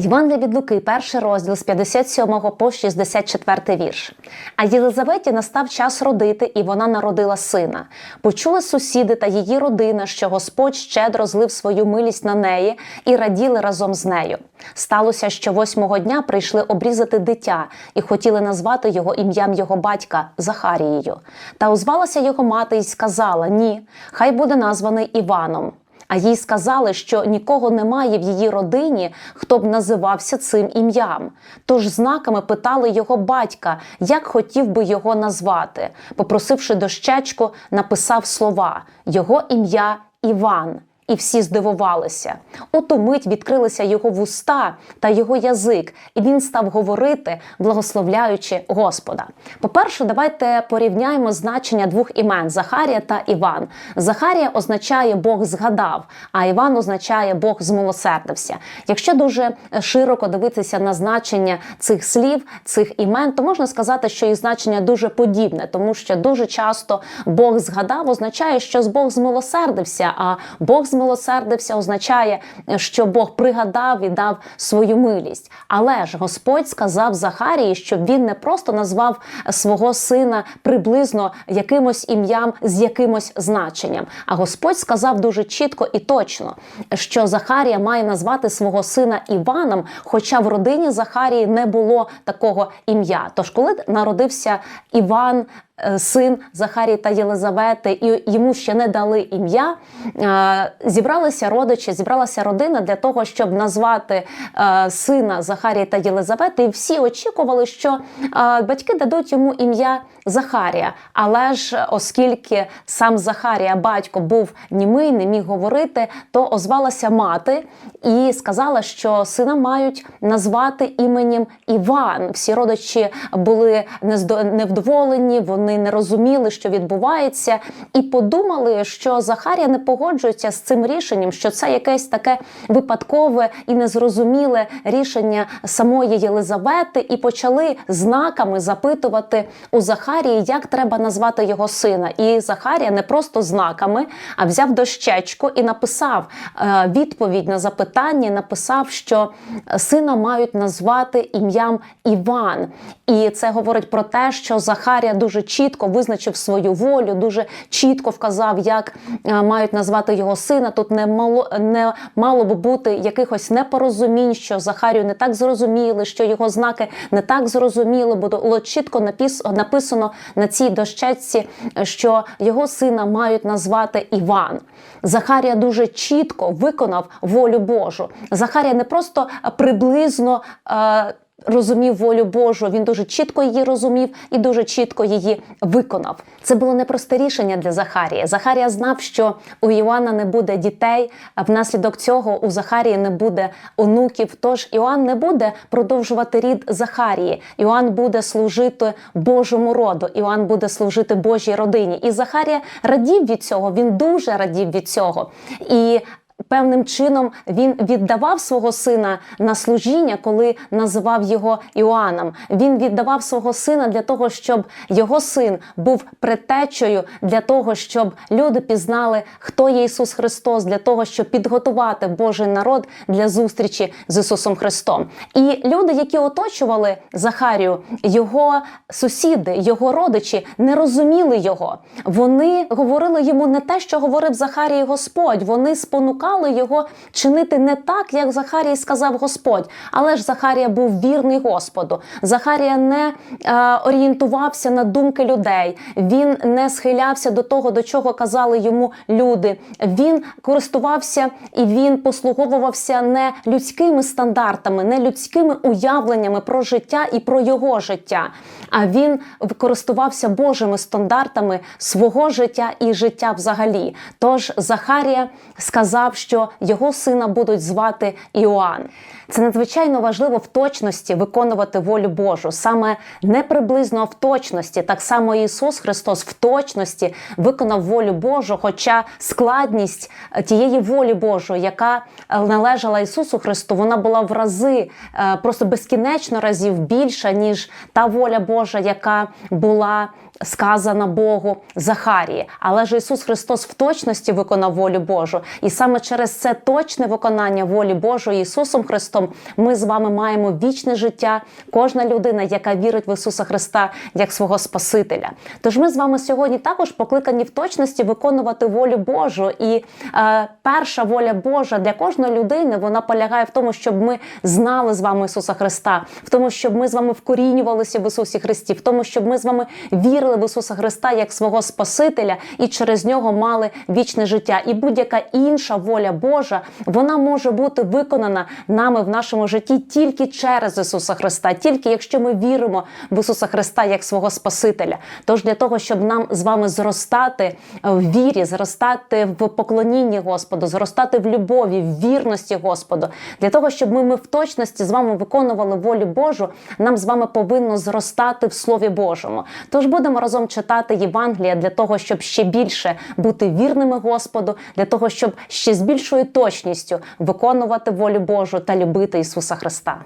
Євангелія від Луки, перший розділ з 57 по 64 вірш. А Єлизаветі настав час родити, і вона народила сина. Почули сусіди та її родина, що Господь щедро злив свою милість на неї і раділи разом з нею. Сталося, що восьмого дня прийшли обрізати дитя і хотіли назвати його ім'ям його батька Захарією. Та озвалася його мати і сказала: Ні, хай буде названий Іваном. А їй сказали, що нікого немає в її родині, хто б називався цим ім'ям. Тож знаками питали його батька, як хотів би його назвати. Попросивши дощечку, написав слова його ім'я Іван. І всі здивувалися. У мить відкрилися його вуста та його язик, і він став говорити, благословляючи Господа. По-перше, давайте порівняємо значення двох імен Захарія та Іван. Захарія означає Бог згадав, а Іван означає Бог змилосердився. Якщо дуже широко дивитися на значення цих слів, цих імен, то можна сказати, що їх значення дуже подібне, тому що дуже часто Бог згадав означає, що Бог змилосердився, а Бог змилосердився означає, що Бог пригадав і дав свою милість. Але ж Господь сказав Захарії, щоб він не просто назвав свого сина приблизно якимось ім'ям з якимось значенням. А Господь сказав дуже чітко і точно, що Захарія має назвати свого сина Іваном, хоча в родині Захарії не було такого ім'я. Тож, коли народився Іван. Е, Син Захарії та Єлизавети, і йому ще не дали ім'я. е, Зібралися родичі, зібралася родина для того, щоб назвати е, сина Захарії та Єлизавети. І всі очікували, що батьки дадуть йому ім'я Захарія. Але ж, оскільки сам Захарія, батько, був німий, не міг говорити, то озвалася мати і сказала, що сина мають назвати іменем Іван. Всі родичі були невдоволені, вони не розуміли, що відбувається, і подумали, що Захарія не погоджується з цим рішенням, що це якесь таке випадкове і незрозуміле рішення самої Єлизавети, і почали знаками запитувати у Захарії, як треба назвати його сина. І Захарія не просто знаками, а взяв дощечку і написав е, відповідь на запитання. Написав, що сина мають назвати ім'ям Іван. І це говорить про те, що Захарія дуже чітко визначив свою волю, дуже чітко вказав, як е, мають назвати його сина. Тут не мало не мало би бути якихось непорозумінь, що Захарію не так зрозуміли, що його знаки не так зрозуміли, було чітко написано на цій дощечці, що його сина мають назвати Іван. Захарія дуже чітко виконав волю Божу. Захарія не просто приблизно. е, Розумів волю Божу, він дуже чітко її розумів і дуже чітко її виконав. Це було непросте рішення для Захарія. Захарія знав, що у Іоанна не буде дітей, а внаслідок цього у Захарії не буде онуків. Тож Іоанн не буде продовжувати рід Захарії. Іоанн буде служити Божому роду. Іоанн буде служити Божій родині. І Захарія радів від цього. Він дуже радів від цього. І Певним чином він віддавав свого сина на служіння, коли називав його Іоанном. Він віддавав свого сина для того, щоб його син був предтечею, для того, щоб люди пізнали, хто є Ісус Христос, для того, щоб підготувати Божий народ для зустрічі з Ісусом Христом. І люди, які оточували Захарію, його сусіди, його родичі, не розуміли його. Вони говорили йому не те, що говорив Захарій Господь. Вони спонукали його чинити не так, як Захарій сказав Господь. Але ж Захарія був вірний Господу. Захарія не е, орієнтувався на думки людей. Він не схилявся до того, до чого казали йому люди. Він користувався і він послуговувався не людськими стандартами, не людськими уявленнями про життя і про його життя. А він користувався Божими стандартами свого життя і життя взагалі. Тож Захарія сказав, що його сина будуть звати Іоанн. Це надзвичайно важливо в точності виконувати волю Божу, саме не приблизно а в точності. Так само Ісус Христос в точності виконав волю Божу, хоча складність е, тієї волі Божої, яка е, належала Ісусу Христу, вона була в рази е, просто безкінечно разів більша, ніж та воля Божа, яка була сказана Богу Захарії. Але ж Ісус Христос в точності виконав волю Божу. І саме через це точне виконання волі Божої Ісусом Христом ми з вами маємо вічне життя. Кожна людина, яка вірить в Ісуса Христа як свого Спасителя. Тож ми з вами сьогодні також покликані в точності виконувати волю Божу. І е, перша воля Божа для кожної людини вона полягає в тому, щоб ми знали з вами Ісуса Христа, в тому, щоб ми з вами вкорінювалися в Ісусі Христі, в тому, щоб ми з вами вірили в Ісуса Христа як свого Спасителя і через нього мали вічне життя. І будь-яка інша воля Божа вона може бути виконана нами в нашому житті тільки через Ісуса Христа, тільки якщо ми віримо в Ісуса Христа як свого Спасителя. Тож для того, щоб нам з вами зростати в вірі, зростати в поклонінні Господу, зростати в любові, в вірності Господу, для того, щоб ми, ми в точності з вами виконували волю Божу, нам з вами повинно зростати в Слові Божому. Тож будемо разом читати Євангелія для того, щоб ще більше бути вірними Господу, для того, щоб ще з більшою точністю виконувати волю Божу та любити Ісуса Христа.